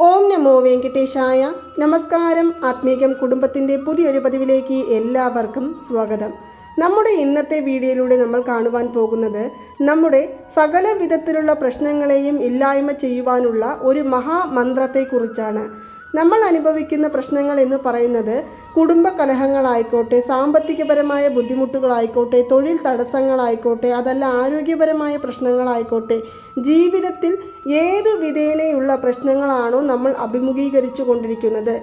ഓം നമോ വെങ്കടേശായ നമസ്കാരം. ആത്മീകം കുടുംബത്തിന്റെ പുതിയൊരു പതിവിലേക്ക് എല്ലാവർക്കും സ്വാഗതം. നമ്മുടെ ഇന്നത്തെ വീഡിയോയിലൂടെ നമ്മൾ കാണുവാൻ പോകുന്നത് നമ്മുടെ സകല വിധത്തിലുള്ള പ്രശ്നങ്ങളെയും ഇല്ലായ്മ ചെയ്യുവാനുള്ള ഒരു മഹാമന്ത്രത്തെക്കുറിച്ചാണ്. നമ്മൾ അനുഭവിക്കുന്ന പ്രശ്നങ്ങൾ എന്ന് പറയുന്നത് കുടുംബ കലഹങ്ങളായിക്കോട്ടെ സാമ്പത്തികപരമായ ബുദ്ധിമുട്ടുകളായിക്കോട്ടെ തൊഴിൽ തടസ്സങ്ങളായിക്കോട്ടെ അതല്ല ആരോഗ്യപരമായ പ്രശ്നങ്ങളായിക്കോട്ടെ ജീവിതത്തിൽ ഏത് വിധേനയുള്ള പ്രശ്നങ്ങളാണോ നമ്മൾ അഭിമുഖീകരിച്ചു കൊണ്ടിരിക്കുന്നത്.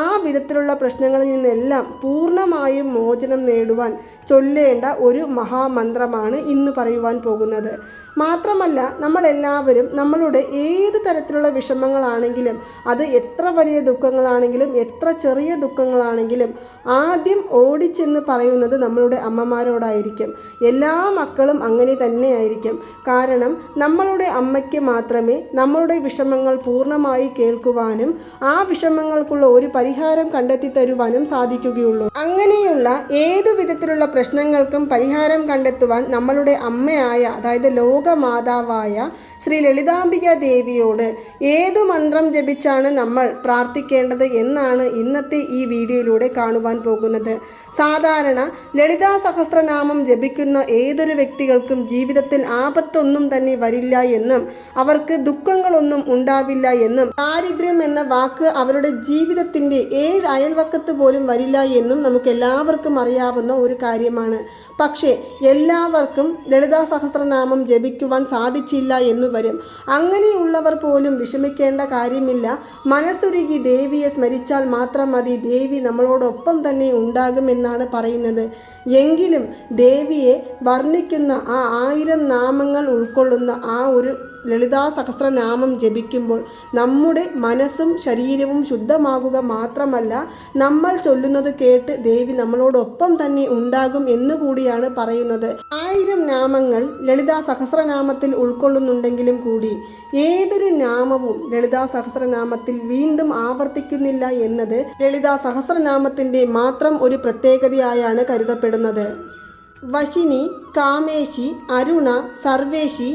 ആ വിധത്തിലുള്ള പ്രശ്നങ്ങളിൽ നിന്നെല്ലാം പൂർണമായും മോചനം നേടുവാൻ ചൊല്ലേണ്ട ഒരു മഹാമന്ത്രമാണ് ഇന്ന് പറയുവാൻ പോകുന്നത്. മാത്രമല്ല നമ്മളെല്ലാവരും നമ്മളുടെ ഏത് തരത്തിലുള്ള വിഷമങ്ങളാണെങ്കിലും അത് എത്ര വലിയ ദുഃഖങ്ങളാണെങ്കിലും എത്ര ചെറിയ ദുഃഖങ്ങളാണെങ്കിലും ആദ്യം ഓടിച്ചെന്ന് പറയുന്നത് നമ്മളുടെ അമ്മമാരോടായിരിക്കും. എല്ലാ മക്കളും അങ്ങനെ തന്നെയായിരിക്കും. കാരണം നമ്മളുടെ അമ്മയ്ക്ക് മാത്രമേ നമ്മളുടെ വിഷമങ്ങൾ പൂർണമായി കേൾക്കുവാനും ആ വിഷമങ്ങൾക്കുള്ള ഒരു പരിഹാരം കണ്ടെത്തി തരുവാനും സാധിക്കുകയുള്ളൂ. അങ്ങനെയുള്ള ഏതു വിധത്തിലുള്ള പ്രശ്നങ്ങൾക്കും പരിഹാരം കണ്ടെത്തുവാൻ നമ്മളുടെ അമ്മയായ അതായത് ലോകമാതാവായ ശ്രീ ലളിതാംബിക ദേവിയോട് ഏതു മന്ത്രം ജപിച്ചാണ് നമ്മൾ പ്രാർത്ഥിക്കേണ്ടത് എന്നാണ് ഇന്നത്തെ ഈ വീഡിയോയിലൂടെ കാണുവാൻ പോകുന്നത്. സാധാരണ ലളിതാ സഹസ്രനാമം ജപിക്കുന്ന ഏതൊരു വ്യക്തികൾക്കും ജീവിതത്തിൽ ആപത്തൊന്നും തന്നെ വരില്ല എന്നും അവർക്ക് ദുഃഖങ്ങളൊന്നും ഉണ്ടാവില്ല എന്നും ദാരിദ്ര്യം എന്ന വാക്ക് അവരുടെ ജീവിതത്തിന്റെ ഏഴ് അയൽവക്കത്ത് പോലും വരില്ല എന്നും നമുക്ക് എല്ലാവർക്കും അറിയാവുന്ന ഒരു കാര്യമാണ്. പക്ഷേ എല്ലാവർക്കും ലളിതാ സഹസ്രനാമം ജപിക്കുവാൻ സാധിച്ചില്ല എന്ന് വരും. അങ്ങനെയുള്ളവർ പോലും വിഷമിക്കേണ്ട കാര്യമില്ല. മനസ്സുരുകി ദേവിയെ സ്മരിച്ചാൽ മാത്രം മതി. ദേവി നമ്മളോടൊപ്പം തന്നെ ഉണ്ടാകുമെന്നാണ് പറയുന്നത്. എങ്കിലും ദേവിയെ വർണിക്കുന്ന ആ ആയിരം നാമങ്ങൾ ഉൾക്കൊള്ളുന്ന ആ ഒരു ലളിതാ സഹസ്രനാമം ജപിക്കുമ്പോൾ നമ്മുടെ മനസ്സും ശരീരവും ശുദ്ധമാകുക മാത്രമല്ല നമ്മൾ ചൊല്ലുന്നത് കേട്ട് ദേവി നമ്മളോടൊപ്പം തന്നെ ഉണ്ടാകും എന്നുകൂടിയാണ് പറയുന്നത്. ആയിരം നാമങ്ങൾ ലളിതാ സഹസ്രനാമത്തിൽ ഉൾക്കൊള്ളുന്നുണ്ടെങ്കിലും കൂടി ഏതൊരു നാമവും ലളിതാ സഹസ്രനാമത്തിൽ വീണ്ടും ആവർത്തിക്കുന്നില്ല എന്നത് ലളിതാ സഹസ്രനാമത്തിന്റെ മാത്രം ഒരു പ്രത്യേകതയായാണ് കരുതപ്പെടുന്നത്. വശിനി കാമേശി അരുണ സർവേശി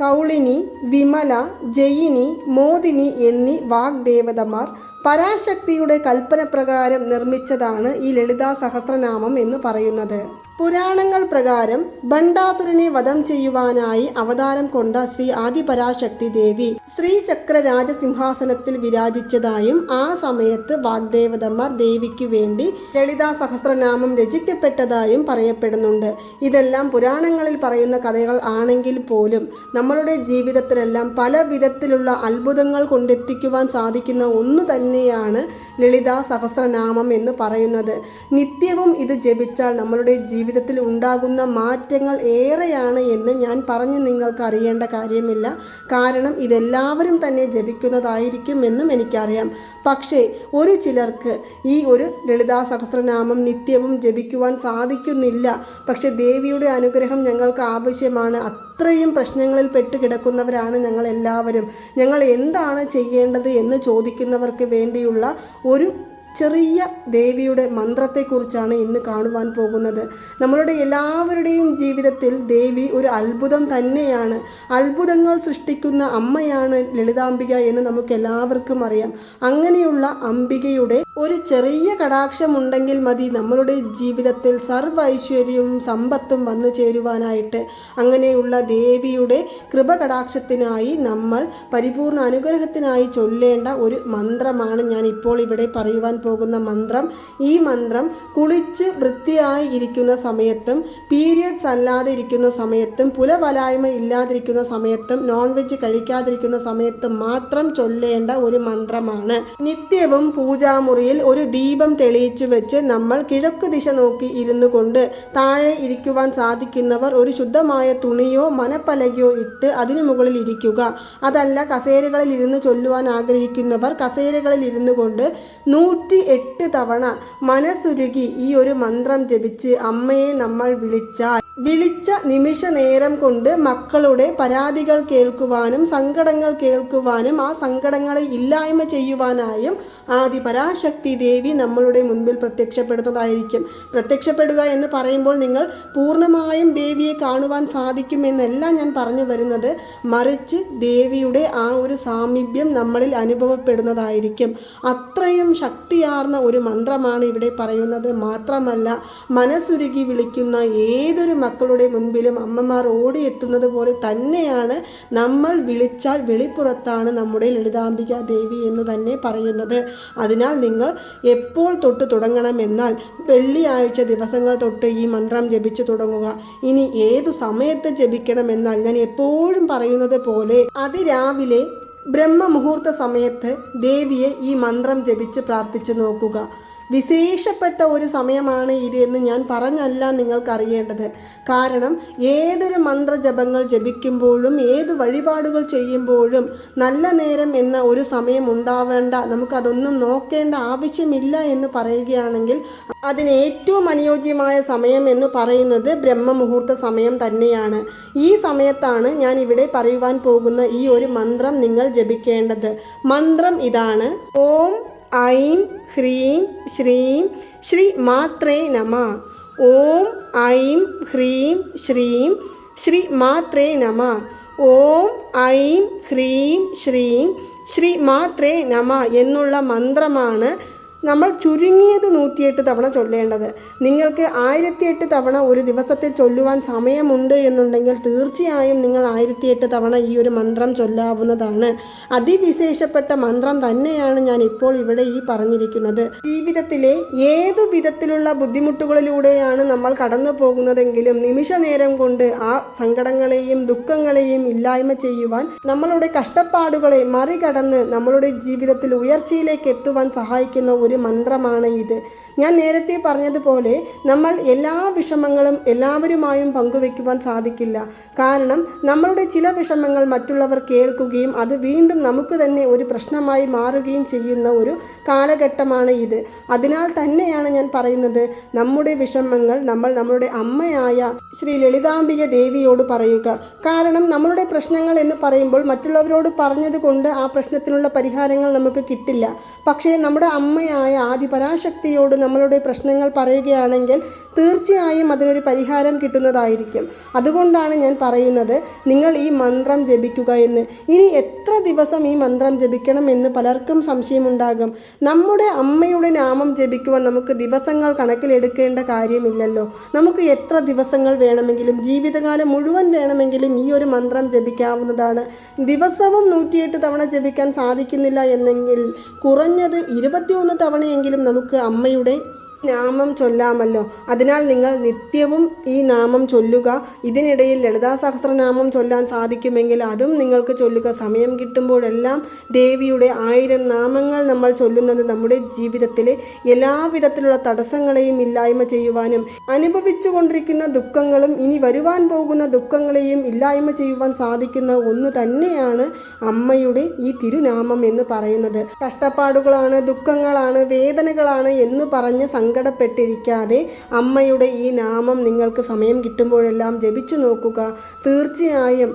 കൗളിനി വിമല ജയിനി മോദിനി എന്നീ വാഗ്ദേവതമാർ പരാശക്തിയുടെ കൽപ്പന പ്രകാരം നിർമ്മിച്ചതാണ് ഈ ലളിതാ സഹസ്രനാമം എന്ന് പറയുന്നത്. പുരാണങ്ങൾ പ്രകാരം ബണ്ടാസുരനെ വധം ചെയ്യുവാനായി അവതാരം കൊണ്ട ശ്രീ ആദിപരാശക്തി ദേവി ശ്രീചക്ര രാജസിംഹാസനത്തിൽ വിരാജിച്ചതായും ആ സമയത്ത് വാഗ്ദേവതന്മാർ ദേവിക്ക് വേണ്ടി ലളിതാ സഹസ്രനാമം രചിക്കപ്പെട്ടതായും പറയപ്പെടുന്നുണ്ട്. ഇതെല്ലാം പുരാണങ്ങളിൽ പറയുന്ന കഥകൾ ആണെങ്കിൽ പോലും നമ്മളുടെ ജീവിതത്തിലെല്ലാം പല വിധത്തിലുള്ള അത്ഭുതങ്ങൾ കൊണ്ടെത്തിക്കുവാൻ സാധിക്കുന്ന ഒന്നു തന്നെയാണ് ലളിതാ സഹസ്രനാമം എന്ന് പറയുന്നത്. നിത്യവും ഇത് ജപിച്ചാൽ നമ്മളുടെ ജീവിതത്തിൽ ഉണ്ടാകുന്ന മാറ്റങ്ങൾ ഏറെയാണ് എന്ന് ഞാൻ പറഞ്ഞ് നിങ്ങൾക്ക് അറിയേണ്ട കാര്യമില്ല. കാരണം ഇതെല്ലാവരും തന്നെ ജപിക്കുന്നതായിരിക്കും എന്നും എനിക്കറിയാം. പക്ഷേ ഒരു ചിലർക്ക് ഈ ഒരു ലളിതാ സഹസ്രനാമം നിത്യവും ജപിക്കുവാൻ സാധിക്കുന്നില്ല. പക്ഷേ ദേവിയുടെ അനുഗ്രഹം ഞങ്ങൾക്ക് ആവശ്യമാണ്. അത്രയും പ്രശ്നങ്ങളിൽ പെട്ട് കിടക്കുന്നവരാണ് ഞങ്ങൾ എല്ലാവരും ഞങ്ങൾ എന്താണ് ചെയ്യേണ്ടത് എന്ന് ചോദിക്കുന്നവർക്ക് വേണ്ടിയുള്ള ഒരു ചെറിയ ദേവിയുടെ മന്ത്രത്തെക്കുറിച്ചാണ് ഇന്ന് കാണുവാൻ പോകുന്നത്. നമ്മളുടെ എല്ലാവരുടെയും ജീവിതത്തിൽ ദേവി ഒരു അത്ഭുതം തന്നെയാണ്. അത്ഭുതങ്ങൾ സൃഷ്ടിക്കുന്ന അമ്മയാണ് ലളിതാംബിക എന്ന് നമുക്ക് എല്ലാവർക്കും അറിയാം. അങ്ങനെയുള്ള അംബികയുടെ ഒരു ചെറിയ കടാക്ഷമുണ്ടെങ്കിൽ മതി. നമ്മളുടെ ജീവിതത്തിൽ സർവ ഐശ്വര്യവും സമ്പത്തും വന്നു ചേരുവാനായിട്ട് അങ്ങനെയുള്ള ദേവിയുടെ കൃപ കടാക്ഷത്തിനായി നമ്മൾ പരിപൂർണ അനുഗ്രഹത്തിനായി ചൊല്ലേണ്ട ഒരു മന്ത്രമാണ് ഞാൻ ഇപ്പോൾ ഇവിടെ പറയുവാൻ പോകുന്ന മന്ത്രം. ഈ മന്ത്രം കുളിച്ച് വൃത്തിയായി ഇരിക്കുന്ന സമയത്തും പീരിയഡ്സ് അല്ലാതെ ഇരിക്കുന്ന സമയത്തും പുലവലായ്മ ഇല്ലാതിരിക്കുന്ന സമയത്തും നോൺ വെജ് കഴിക്കാതിരിക്കുന്ന സമയത്തും മാത്രം ചൊല്ലേണ്ട ഒരു മന്ത്രമാണ്. നിത്യവും പൂജാമുറിയിൽ ഒരു ദീപം തെളിയിച്ചു വെച്ച് നമ്മൾ കിഴക്ക് ദിശ നോക്കി ഇരുന്നു കൊണ്ട് താഴെ ഇരിക്കുവാൻ സാധിക്കുന്നവർ ഒരു ശുദ്ധമായ തുണിയോ മനപ്പലകയോ ഇട്ട് അതിനു മുകളിൽ ഇരിക്കുക. അതല്ല കസേരകളിൽ ഇരുന്ന് ചൊല്ലുവാൻ ആഗ്രഹിക്കുന്നവർ കസേരകളിൽ ഇരുന്നു കൊണ്ട് നൂറ്റി എട്ട് തവണ മനസ്സുരുകി ഈ ഒരു മന്ത്രം ജപിച്ച് അമ്മയെ നമ്മൾ വിളിച്ചാൽ വിളിച്ച നിമിഷ നേരം കൊണ്ട് മക്കളുടെ പരാതികൾ കേൾക്കുവാനും സങ്കടങ്ങൾ കേൾക്കുവാനും ആ സങ്കടങ്ങളെ ഇല്ലായ്മ ചെയ്യുവാനായും ആദി പരാശക്തി ദേവി നമ്മളുടെ മുൻപിൽ പ്രത്യക്ഷപ്പെടുന്നതായിരിക്കും. പ്രത്യക്ഷപ്പെടുക എന്ന് പറയുമ്പോൾ നിങ്ങൾ പൂർണമായും ദേവിയെ കാണുവാൻ സാധിക്കുമെന്നല്ല ഞാൻ പറഞ്ഞു വരുന്നത്. മറിച്ച് ദേവിയുടെ ആ ഒരു സാമീപ്യം നമ്മളിൽ അനുഭവപ്പെടുന്നതായിരിക്കും. അത്രയും ശക്തിയാർന്ന ഒരു മന്ത്രമാണ് ഇവിടെ പറയുന്നത്. മാത്രമല്ല മനസ്സുരുകി വിളിക്കുന്ന ഏതൊരു മക്കളുടെ മുൻപിലും അമ്മമാർ ഓടിയെത്തുന്നത് പോലെ തന്നെയാണ് നമ്മൾ വിളിച്ചാൽ വെളിപ്പുറത്താണ് നമ്മുടെ ലളിതാംബിക ദേവി എന്ന് തന്നെ പറയുന്നത്. അതിനാൽ നിങ്ങൾ എപ്പോൾ തൊട്ട് തുടങ്ങണമെന്നാൽ വെള്ളിയാഴ്ച ദിവസങ്ങൾ തൊട്ട് ഈ മന്ത്രം ജപിച്ചു തുടങ്ങുക. ഇനി ഏതു സമയത്ത് ജപിക്കണമെന്നാൽ ഞാൻ എപ്പോഴും പറയുന്നത് പോലെ അതിരാവിലെ ബ്രഹ്മമുഹൂർത്ത സമയത്ത് ദേവിയെ ഈ മന്ത്രം ജപിച്ച് പ്രാർത്ഥിച്ചു നോക്കുക. വിശേഷപ്പെട്ട ഒരു സമയമാണ് ഇത് എന്ന് ഞാൻ പറഞ്ഞല്ല നിങ്ങൾക്കറിയേണ്ടത്. കാരണം ഏതൊരു മന്ത്രജപങ്ങൾ ജപിക്കുമ്പോഴും ഏത് വഴിപാടുകൾ ചെയ്യുമ്പോഴും നല്ല നേരം എന്ന ഒരു സമയം ഉണ്ടാവേണ്ട നമുക്കതൊന്നും നോക്കേണ്ട ആവശ്യമില്ല എന്ന് പറയുകയാണെങ്കിൽ അതിന് ഏറ്റവും അനുയോജ്യമായ സമയം എന്ന് പറയുന്നത് ബ്രഹ്മമുഹൂർത്ത സമയം തന്നെയാണ്. ഈ സമയത്താണ് ഞാൻ ഇവിടെ പറയുവാൻ പോകുന്ന ഈ ഒരു മന്ത്രം നിങ്ങൾ ജപിക്കേണ്ടത്. മന്ത്രം ഇതാണ്. ഓം ഐം ഹ്രീം ശ്രീം ശ്രീ മാത്രേ നമ ഓം ഐം ഹ്രീം ശ്രീം ശ്രീ മാത്രേ നമ ഓം ഐം ഹ്രീം ശ്രീം ശ്രീ മാത്രേ നമ എന്നുള്ള മന്ത്രമാണ് നമ്മൾ ചുരുങ്ങിയത് നൂറ്റിയെട്ട് തവണ ചൊല്ലേണ്ടത്. നിങ്ങൾക്ക് ആയിരത്തിയെട്ട് തവണ ഒരു ദിവസത്തെ ചൊല്ലുവാൻ സമയമുണ്ട് എന്നുണ്ടെങ്കിൽ തീർച്ചയായും നിങ്ങൾ ആയിരത്തിയെട്ട് തവണ ഈ ഒരു മന്ത്രം ചൊല്ലാവുന്നതാണ്. അതിവിശേഷപ്പെട്ട മന്ത്രം തന്നെയാണ് ഞാൻ ഇപ്പോൾ ഇവിടെ ഈ പറഞ്ഞിരിക്കുന്നത്. ജീവിതത്തിലെ ഏതു വിധത്തിലുള്ള ബുദ്ധിമുട്ടുകളിലൂടെയാണ് നമ്മൾ കടന്നു പോകുന്നതെങ്കിലും നിമിഷ നേരം കൊണ്ട് ആ സങ്കടങ്ങളെയും ദുഃഖങ്ങളെയും ഇല്ലായ്മ ചെയ്യുവാൻ നമ്മളുടെ കഷ്ടപ്പാടുകളെ മറികടന്ന് നമ്മളുടെ ജീവിതത്തിൽ ഉയർച്ചയിലേക്ക് എത്തുവാൻ സഹായിക്കുന്ന ഒരു മന്ത്രമാണ് ഇത്. ഞാൻ നേരത്തെ പറഞ്ഞതുപോലെ നമ്മൾ എല്ലാ വിഷമങ്ങളും എല്ലാവരുമായും പങ്കുവെക്കുവാൻ സാധിക്കില്ല. കാരണം നമ്മളുടെ ചില വിഷമങ്ങൾ മറ്റുള്ളവർ കേൾക്കുകയും അത് വീണ്ടും നമുക്ക് തന്നെ ഒരു പ്രശ്നമായി മാറുകയും ചെയ്യുന്ന ഒരു കാലഘട്ടമാണ് ഇത്. അതിനാൽ തന്നെയാണ് ഞാൻ പറയുന്നത്. നമ്മുടെ വിഷമങ്ങൾ നമ്മൾ നമ്മളുടെ അമ്മയായ ശ്രീ ലളിതാംബിക ദേവിയോട് പറയുക. കാരണം നമ്മളുടെ പ്രശ്നങ്ങൾ എന്ന് പറയുമ്പോൾ മറ്റുള്ളവരോട് പറഞ്ഞതുകൊണ്ട് ആ പ്രശ്നത്തിനുള്ള പരിഹാരങ്ങൾ നമുക്ക് കിട്ടില്ല. പക്ഷേ നമ്മുടെ അമ്മയായ ആദിപരാശക്തിയോട് നമ്മളുടെ പ്രശ്നങ്ങൾ പറയുകയാണെങ്കിൽ തീർച്ചയായും അതിനൊരു പരിഹാരം കിട്ടുന്നതായിരിക്കും. അതുകൊണ്ടാണ് ഞാൻ പറയുന്നത് നിങ്ങൾ ഈ മന്ത്രം ജപിക്കുക എന്ന്. ഇനി എത്ര ദിവസം ഈ മന്ത്രം ജപിക്കണം എന്ന് പലർക്കും സംശയമുണ്ടാകും. നമ്മുടെ അമ്മയുടെ നാമം ജപിക്കുവാൻ നമുക്ക് ദിവസങ്ങൾ കണക്കിലെടുക്കേണ്ട കാര്യമില്ലല്ലോ. നമുക്ക് എത്ര ദിവസങ്ങൾ വേണമെങ്കിലും ജീവിതകാലം മുഴുവൻ വേണമെങ്കിലും ഈ ഒരു മന്ത്രം ജപിക്കാവുന്നതാണ്. ദിവസവും നൂറ്റിയെട്ട് തവണ ജപിക്കാൻ സാധിക്കുന്നില്ല എന്നെങ്കിൽ കുറഞ്ഞത് ഇരുപത്തിയൊന്ന് തവണയെങ്കിലും നമുക്ക് അമ്മയുടെ നാമം ചൊല്ലാമല്ലോ. അതിനാൽ നിങ്ങൾ നിത്യവും ഈ നാമം ചൊല്ലുക. ഇതിനിടയിൽ ലളിതാ സഹസ്രനാമം ചൊല്ലാൻ സാധിക്കുമെങ്കിൽ അതും നിങ്ങൾക്ക് ചൊല്ലുക. സമയം കിട്ടുമ്പോഴെല്ലാം ദേവിയുടെ ആയിരം നാമങ്ങൾ നമ്മൾ ചൊല്ലുന്നത് നമ്മുടെ ജീവിതത്തിലെ എല്ലാവിധത്തിലുള്ള തടസ്സങ്ങളെയും ഇല്ലായ്മ ചെയ്യുവാനും അനുഭവിച്ചു കൊണ്ടിരിക്കുന്ന ദുഃഖങ്ങളും ഇനി വരുവാൻ പോകുന്ന ദുഃഖങ്ങളെയും ഇല്ലായ്മ ചെയ്യുവാൻ സാധിക്കുന്ന ഒന്ന് തന്നെയാണ് അമ്മയുടെ ഈ തിരുനാമം എന്ന് പറയുന്നത്. കഷ്ടപ്പാടുകളാണ് ദുഃഖങ്ങളാണ് വേദനകളാണ് എന്ന് പറഞ്ഞ് സങ്കടപ്പെട്ടിരിക്കാതെ അമ്മയുടെ ഈ നാമം നിങ്ങൾക്ക് സമയം കിട്ടുമ്പോഴെല്ലാം ജപിച്ചു നോക്കുക. തീർച്ചയായും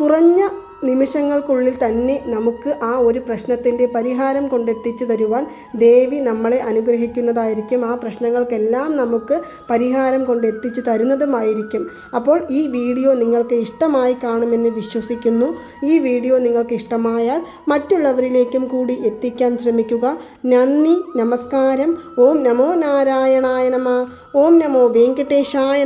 കുറഞ്ഞ നിമിഷങ്ങൾക്കുള്ളിൽ തന്നെ നമുക്ക് ആ ഒരു പ്രശ്നത്തിന്റെ പരിഹാരം കൊണ്ടെത്തിച്ചു തരുവാൻ ദേവി നമ്മളെ അനുഗ്രഹിക്കുന്നതായിരിക്കും. ആ പ്രശ്നങ്ങൾക്കെല്ലാം നമുക്ക് പരിഹാരം കൊണ്ടെത്തിച്ചു തരുന്നതുമായിരിക്കും. അപ്പോൾ ഈ വീഡിയോ നിങ്ങൾക്ക് ഇഷ്ടമായി കാണുമെന്ന് വിശ്വസിക്കുന്നു. ഈ വീഡിയോ നിങ്ങൾക്ക് ഇഷ്ടമായാൽ മറ്റുള്ളവരിലേക്കും കൂടി എത്തിക്കാൻ ശ്രമിക്കുക. നന്ദി നമസ്കാരം. ഓം നമോ നാരായണായ നമ. ഓം നമോ വെങ്കടേശായ